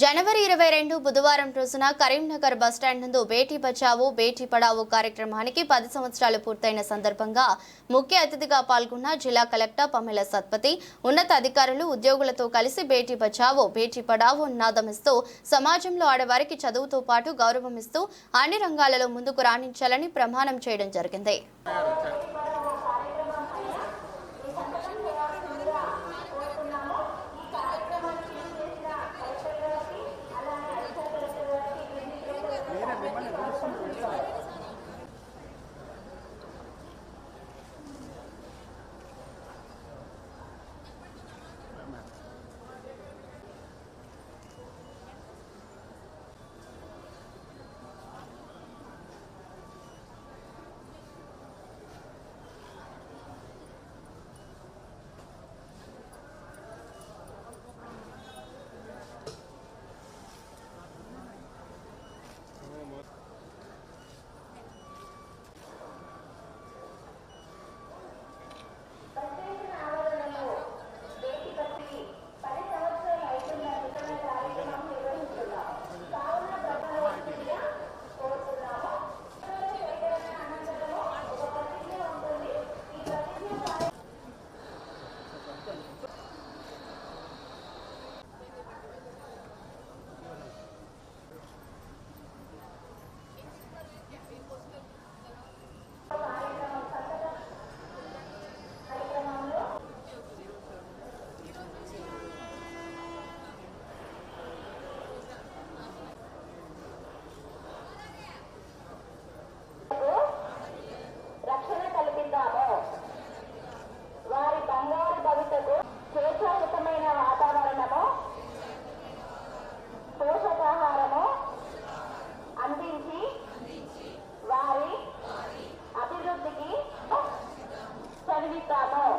జనవరి ఇరవై రెండు బుధవారం రోజున కరీంనగర్ బస్టాండ్ నందు బేటీ బచావో బేటీ పడావో కార్యక్రమానికి పది సంవత్సరాలు పూర్తయిన సందర్భంగా ముఖ్య అతిథిగా పాల్గొన్న జిల్లా కలెక్టర్ పమ్మెల సత్పతి ఉన్నత అధికారులు ఉద్యోగులతో కలిసి బేటీ బచావో బేటీ పడావో నినాదమిస్తూ సమాజంలో ఆడవారికి చదువుతో పాటు గౌరవమిస్తూ అన్ని రంగాలలో ముందుకు రాణించాలని ప్రమాణం చేయడం జరిగింది.